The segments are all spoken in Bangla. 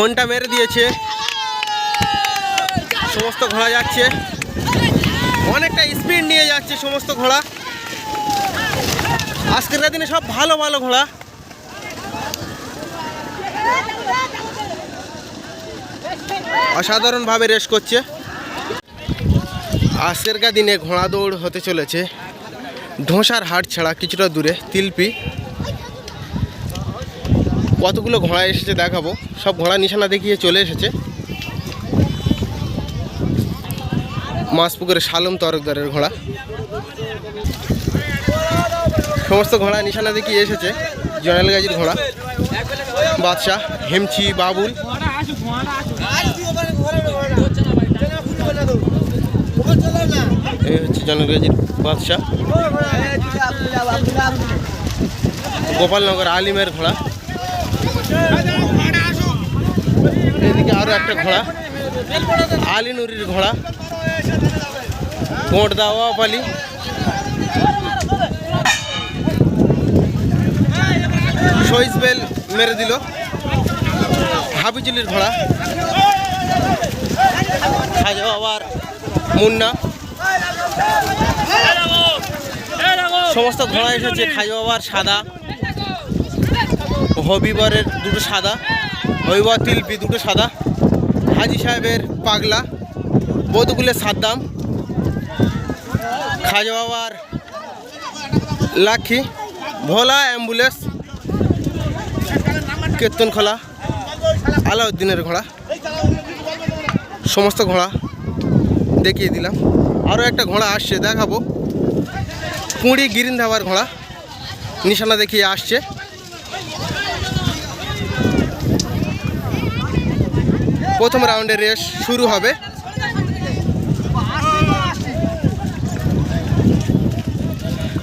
ঘণ্টা মেরে দিয়েছে। সমস্ত ঘোড়া যাচ্ছে। অনেকটা স্পিড নিয়ে যাচ্ছে সমস্ত ঘোড়া। আজকের দিনে সব ভালো ভালো ঘোড়া। অসাধারণভাবে রেস করছে। আজকেরকার দিনে ঘোড়া দৌড় হতে চলেছে। ঢোসার হাট ছাড়া কিছুটা দূরে, তিলপি। কতগুলো ঘোড়া এসেছে দেখাবো। সব ঘোড়া নিশানা দেখিয়ে চলে এসেছে। মাসপুকুরের শালম তরফদারের ঘোড়া। সমস্ত ঘোড়া নিশানা দেখিয়ে এসেছে। জয়নাল গাজীর ঘোড়া। বাদশাহ হেমচি বাবুল। হচ্ছে বাদশাহ। গোপালনগর আলিমের ঘোড়া। এদিকে আরও একটা ঘোড়া। আলী নুরির ঘোড়া। কোট দাওয়া পালি। সইস বেল মেরে দিল। হাবিজুলির ঘোড়া। খাজা বাবার মুন্না। সমস্ত ঘোড়া এসেছে খাজা বাবার সাদা। হবিবরের দুটো সাদা, হবিবর তিলপি দুটো সাদা, হাজি সাহেবের পাগলা বধুগুলের সাদ্দাম, খাজা বাবার লাক্ষী ভোলা অ্যাম্বুলেন্স কীর্তনখোলা আলাউদ্দিনের ঘোড়া, সমস্ত ঘোড়া দেখিয়ে দিলাম। আরও একটা ঘোড়া আসছে, দেখাবো। কুঁড়ি গিরিন ধাবার ঘোড়া, নিশানা দেখিয়ে আসছে। প্রথম রাউন্ডের রেস শুরু হবে।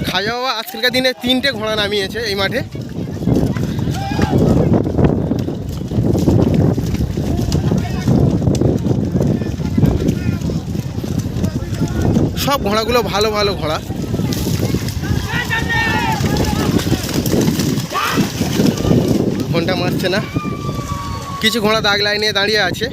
খাজা বাবা আজকালকার দিনে তিনটে ঘোড়া নামিয়েছে এই মাঠে। সব ঘোড়াগুলো ভালো ভালো ঘোড়া। ঘণ্টা মারছে না। কিছু ঘোড়া দাগ লাইনে দাঁড়িয়ে আছে।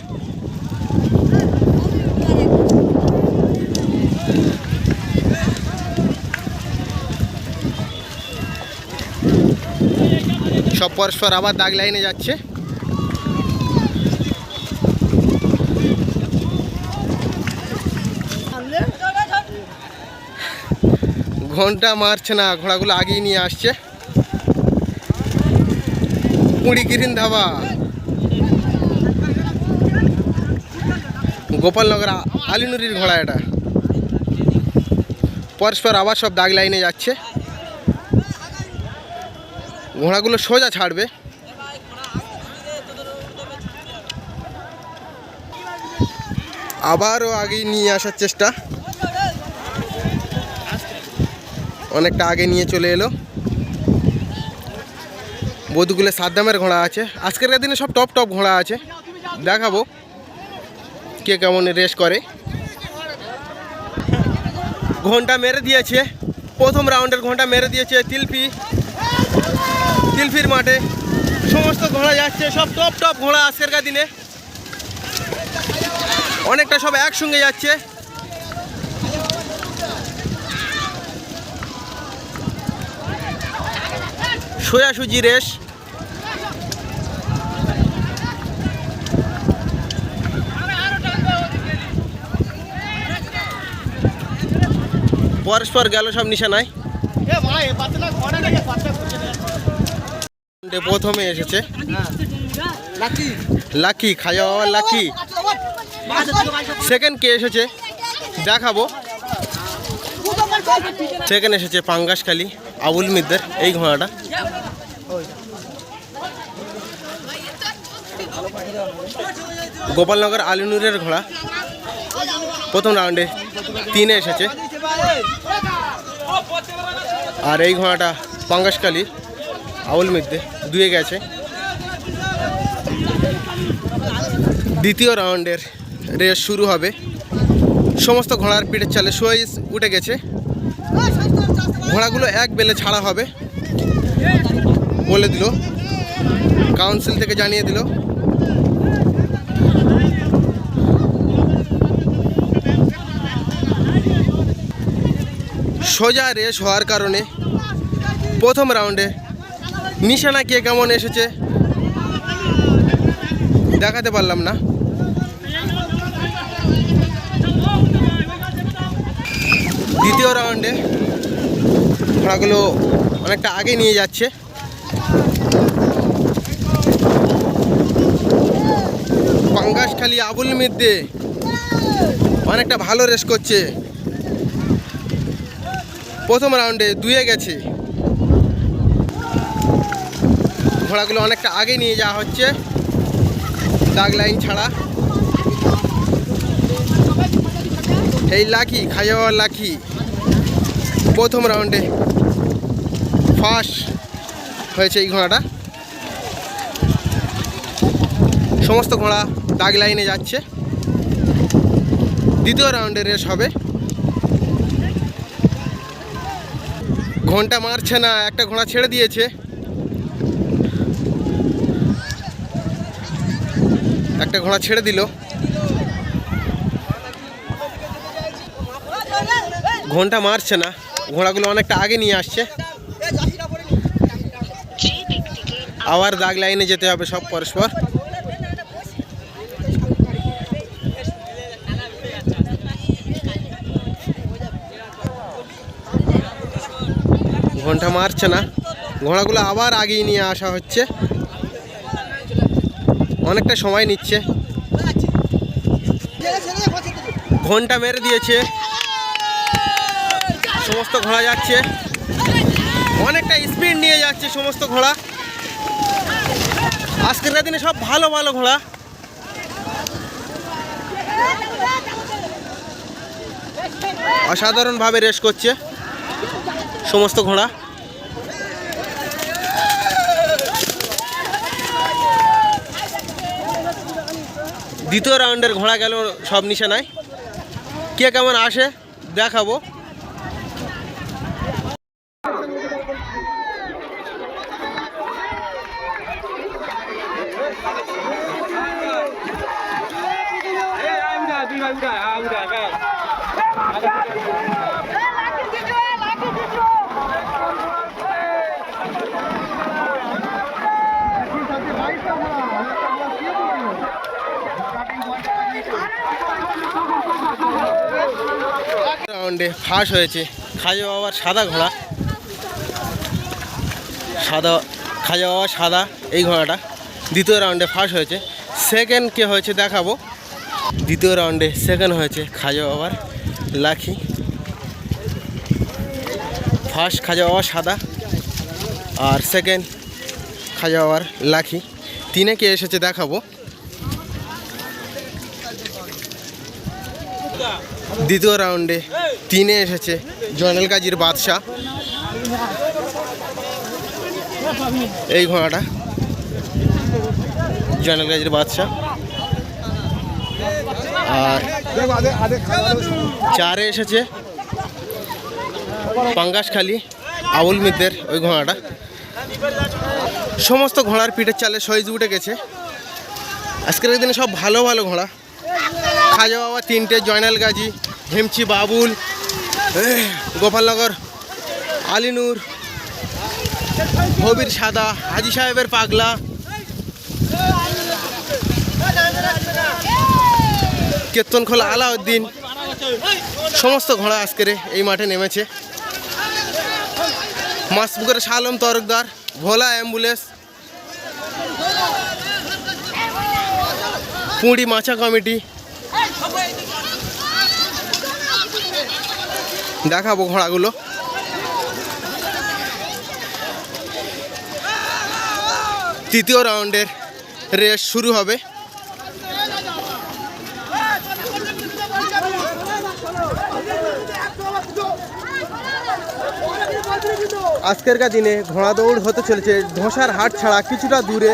সব পরস্পর আবার দাগ লাইনে যাচ্ছে। ঘণ্টা মারছে না, ঘোড়াগুলো আগেই নিয়ে আসছে। কুড়ি গিরিন ধাবা। গোপালনগর আলিনুরির ঘোড়া এটা। পরস্পর আবার সব দাগ লাইনে যাচ্ছে। ঘোড়াগুলো সোজা ছাড়বে। আবারও আগে নিয়ে আসার চেষ্টা। অনেকটা আগে নিয়ে চলে এলো। বধুগুলো সাদ্দামের ঘোড়া আছে। আজকের দিনে সব টপ টপ ঘোড়া আছে। দেখাবো। কে কেমন রেস করে? ঘণ্টা মেরে দিয়েছে। প্রথম রাউন্ডের ঘণ্টা মেরে দিয়েছে তিলপি। তিলফির মাঠে। সমস্ত ঘোড়া যাচ্ছে, সব টপ টপ ঘোড়া আজকেরকার দিনে। অনেকটা সব একসঙ্গে যাচ্ছে। সোজাসুজি রেস। পরস্পর গেল সব নিশানায়। প্রথমে এসেছে। লাকি। খাজা বাবা লাকি। সেকেন্ড কে এসেছে? দেখাবো সেকেন্ড এসেছে পাঙ্গাসখালি আবুল মিদ্দের এই ঘোড়াটা। গোপালনগর আলিনুরের ঘোড়া। প্রথম রাউন্ডে তিনে এসেছে। আর এই ঘোড়াটা পাঙ্গাসকালি আউল মিদ্দে দুয়ে গেছে। দ্বিতীয় রাউন্ডের রেস শুরু হবে। সমস্ত ঘোড়ার পিঠের চালে সোয়াইজ উঠে গেছে। ঘোড়াগুলো এক বেলে ছাড়া হবে বলে দিল। কাউন্সিল থেকে জানিয়ে দিল। সোজা রেস হওয়ার কারণে প্রথম রাউন্ডে নিশানা কে কেমন এসেছে দেখাতে পারলাম না। দ্বিতীয় রাউন্ডে ঘোড়াগুলো অনেকটা আগে নিয়ে যাচ্ছে। পাঙ্গাসখালি আবুল মিদ্দে অনেকটা ভালো রেস করছে। প্রথম রাউন্ডে দুয়ে গেছে। ঘোড়াগুলো অনেকটা আগে নিয়ে যাওয়া হচ্ছে। দাগ লাইন ছাড়া। এই লাকি খাইয়াওয়ার লাকি। প্রথম রাউন্ডে ফার্স্ট হয়েছে এই ঘোড়াটা। সমস্ত ঘোড়া দাগ লাইনে যাচ্ছে। দ্বিতীয় রাউন্ডে রেস হবে। ঘণ্টা মারছে না, একটা ঘোড়া ছেড়ে দিয়েছে। একটা ঘোড়া ছেড়ে দিল। ঘণ্টা মারছে না, ঘোড়াগুলো অনেকটা আগে নিয়ে আসছে। আবার দাগ লাইনে যেতে হবে সব পরস্পর। ঘণ্টা মারছে না। ঘোড়াগুলো আবার আগিয়ে নিয়ে আসা হচ্ছে। অনেকটা সময় নিচ্ছে। ঘণ্টা মেরে দিয়েছে। সমস্ত ঘোড়া যাচ্ছে। অনেকটা স্পিড নিয়ে যাচ্ছে সমস্ত ঘোড়া। আজকের দিনে সব ভালো ভালো ঘোড়া। অসাধারণভাবে রেস করছে সমস্ত ঘোড়া। দ্বিতীয় রাউন্ডের ঘোড়া গেল সব নিশানায়। কে কেমন আসে দেখাবো। রাউন্ডে ফার্স্ট হয়েছে। খাজা বাবার সাদা ঘোড়া। সাদা, খাজা বাবা সাদা এই ঘোড়াটা দ্বিতীয় রাউন্ডে ফার্স্ট হয়েছে। সেকেন্ড কে হয়েছে দেখাবো। দ্বিতীয় রাউন্ডে সেকেন্ড হয়েছে খাজা বাবার লাখি ফার্স্ট খাজা বাবা সাদা আর সেকেন্ড খাজা বাবার লাখি তিনে কে এসেছে দেখাবো। দ্বিতীয় রাউন্ডে তিনে এসেছে জয়নাল গাজীর বাদশাহ। এই ঘোড়াটা জয়নাল গাজীর বাদশাহ। আর চারে এসেছে পাঙ্গাসখালি আবুল মিদ্দের ওই ঘোড়াটা। সমস্ত ঘোড়ার পিঠের চালে সইজ উঠে গেছে। আজকের দিনে সব ভালো ভালো ঘোড়া। খাজা বাবা তিনটে, জয়নাল গাজী হেমচি বাবুল, গোপালনগর, আলিনুর, হবির সাদা, হাজি সাহেবের পাগলা। কেতনখোলা আলাউদ্দিন। সমস্ত ঘোড়া আজকের এই মাঠে নেমেছে। মাসবুকের শালম তরকদার ভোলা অ্যাম্বুলেন্স। পুঁড়ি মাছা কমিটি। দেখাবো ঘোড়াগুলো। তৃতীয় রাউন্ডের রেস শুরু হবে। আজকেরকার দিনে ঘোড়া দৌড় হতে চলেছে। ধোসার হাট ছাড়া কিছুটা দূরে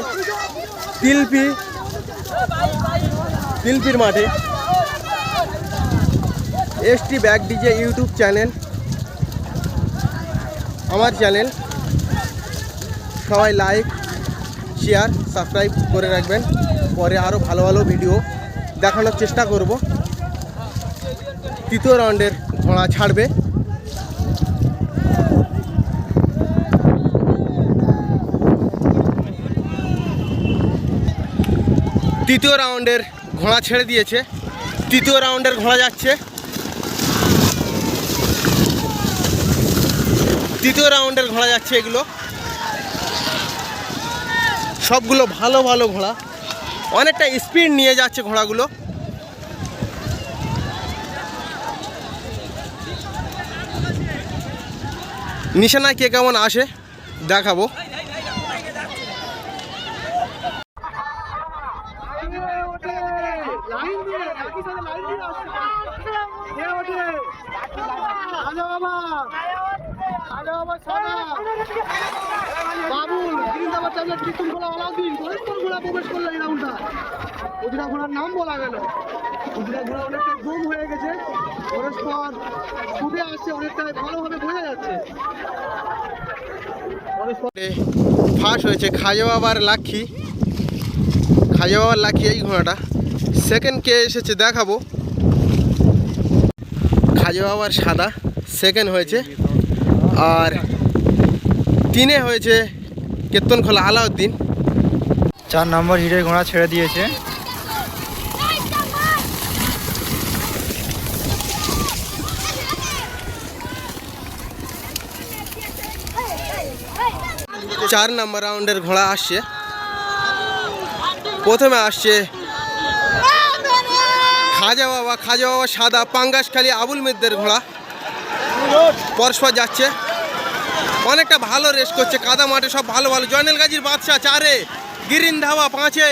তিলপি, তিলপির মাঠে। ST back DJ YouTube channel, আমার চ্যানেল। সবাই লাইক, শেয়ার, সাবস্ক্রাইব করে রাখবেন। পরে আরও ভালো ভালো ভিডিও দেখানোর চেষ্টা করব। তৃতীয় রাউন্ডের ঘোড়া ছাড়বে। তৃতীয় রাউন্ডের ঘোড়া ছেড়ে দিয়েছে। তৃতীয় রাউন্ডের ঘোড়া যাচ্ছে। তৃতীয় রাউন্ডের ঘোড়া যাচ্ছে এগুলো। সবগুলো ভালো ভালো ঘোড়া। অনেকটা স্পিড নিয়ে যাচ্ছে ঘোড়াগুলো। নিশানায় কে কেমন আসে, দেখাবো লাইন দিয়ে একই সাথে লাইন দিয়ে আসছে কে ওঠে আজা বাবা আজা বাবা সাদা বাবুল বৃন্দাবন ট্যাবলেট কীর্তন খোলা আলাউদ্দিন পরস্পর ঘোড়া প্রবেশ করল এই রাউন্ডটা উদিরা ঘোড়ার নাম বলা গেল। অনেকটা জুম হয়ে গেছে। পরস্পর ছুটে আসছে অনেকটা ভালোভাবে বোঝা যাচ্ছে। ফার্স্ট হয়েছে। খাজা বাবার লাক্ষী খাজা বাবার লাক্ষী এই ঘোড়াটা। সেকেন্ড কে এসেছে দেখাবো। খাজা বাবার সাদা সেকেন্ড হয়েছে। আর তিনে হয়েছে কেতন খোলা আলাউদ্দিন। চার নম্বর হিরের ঘোড়া ছেড়ে দিয়েছে। চার নম্বর রাউন্ডের ঘোড়া আসছে। প্রথমে আসছে খাজা বাবা খাজা বাবা সাদা পাঙ্গাসখালী আবুল মিদ্দের ঘোড়া। পরস্পর যাচ্ছে। অনেকটা ভালো রেস করছে, কাদা মাঠে সব ভালো ভালো। জয়নেল গাজীর বাদশা চারে, গিরিন ধাবা পাঁচে।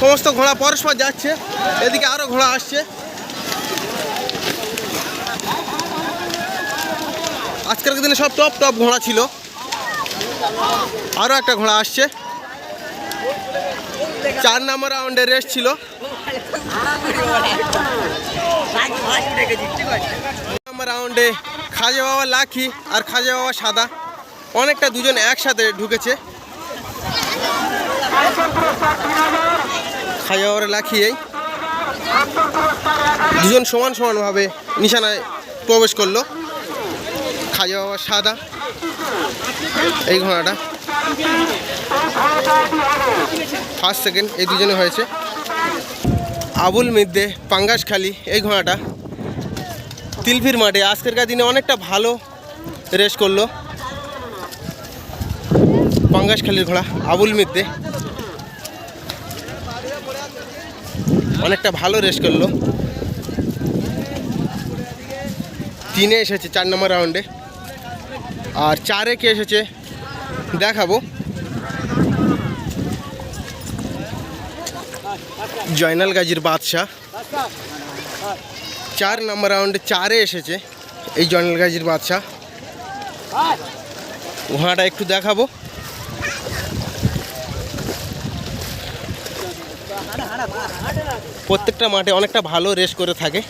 সমস্ত ঘোড়া পরস্পর যাচ্ছে। এদিকে আরও ঘোড়া আসছে। আজকের দিনে সব টপ টপ ঘোড়া ছিল। আরও একটা ঘোড়া আসছে। চার নম্বর রাউন্ডে রেস ছিল। রাউন্ডে খাজা বাবা লাখি আর খাজা বাবা সাদা। অনেকটা দুজন একসাথে ঢুকেছে। খাজা বাবার লাখি এই। দুজন সমান সমানভাবে নিশানায় প্রবেশ করল। খাজা বাবা সাদা। এই ঘোড়াটা। ফার্স্ট সেকেন্ড এই দুজনে হয়েছে। আবুল মিদ্দে পাঙ্গাসখালি এই ঘোড়াটা। তিলফির মাঠে, আজকেরকার দিনে অনেকটা ভালো রেস করল। পাঙ্গাসখালির ঘোড়া, আবুল মিদ্দে। অনেকটা ভালো রেস করল। তিনে এসেছে চার নম্বর রাউন্ডে। আর চারে কে এসেছে দেখাবো। জয়নাল গাজীর বাদশাহ। চার নম্বর রাউন্ডে চারে এসেছে এই জয়নাল গাজীর বাদশাহ। ঘোড়াটা একটু দেখাবো। প্রত্যেকটা মাঠে অনেকটা ভালো রেস করে থাকে।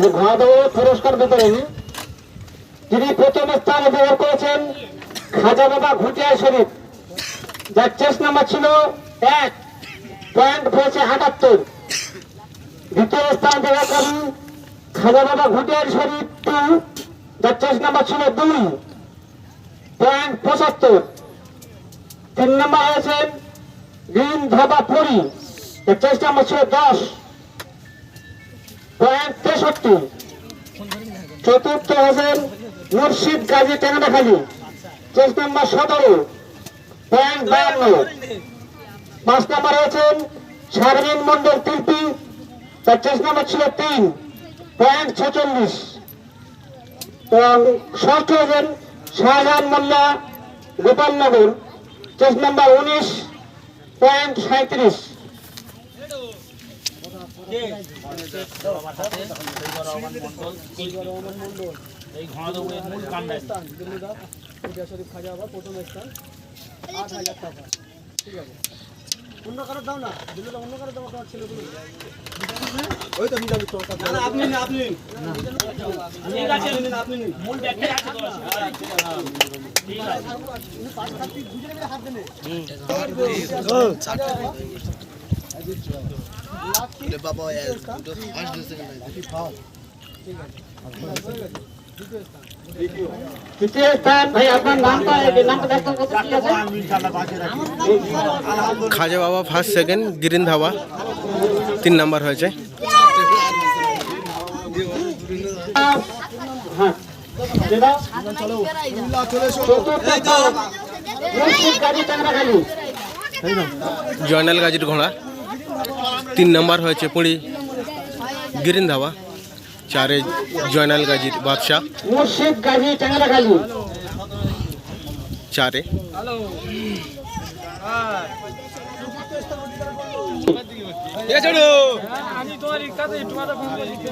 যে ঘোড়া দৌড়ে পুরস্কার বিতরণ যিনি প্রথম স্থান অধিকার করেছেন খাজা বাবা ঘুটিয়া শরীফ, যার চেস নাম্বার ছিল এক পয়েন্ট হয়েছে আটাত্তর। দ্বিতীয় স্থান অধিকার করেন খাজা বাবা ঘুটিয়ার শরীফ টু, যার চেস নাম্বার ছিল দুই পয়েন্ট পঁচাত্তর। তিন নম্বর হয়েছেন গ্রিন ধাবা পুরী, যার চেস নাম্বার ছিল দশ। পয়েন্ট তেষট্টি। চতুর্থ হবেন মুর্শিদ গাজী টেঙ্গাখালী চেস নাম্বার সতেরো পয়েন্ট বায়ান্ন। পাঁচ নাম্বার হয়েছেন শারমিন মন্ডল তিলপি তার চেস নাম্বার ছিল তিন পয়েন্ট ছেচল্লিশ। এবং ষষ্ঠ হবেন শাহজাহান মোল্লা গোপালনগর। চেস নাম্বার উনিশ পয়েন্ট সাঁত্রিশ এই ঘন দৌড়ের মূল কাণ্ডারি অন্য কারও দাও না দিলে অন্য কারও দাও ঠিক আছে ব্যাগটাই আছে তো ঠিক আছে। তৃতীয় স্থান ভাই আপনার নামটা নামটা দেখতে কত খাজা বাবা ফার্স্ট সেকেন্ড গ্রিন ধাবা তিন নাম্বার হয়েছে। হ্যাঁ। জয়নাল গাজীর ঘোড়া। তিন নাম্বার হয়েছে পুরী গিরিন ধাবা চারে জয়নাল গাজীর বাদশাহ। চারে।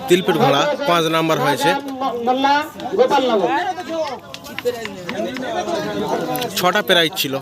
তিলপিট ঘোড়া পাঁচ নাম্বার হয়েছে। ছটা প্রাইজ ছিল।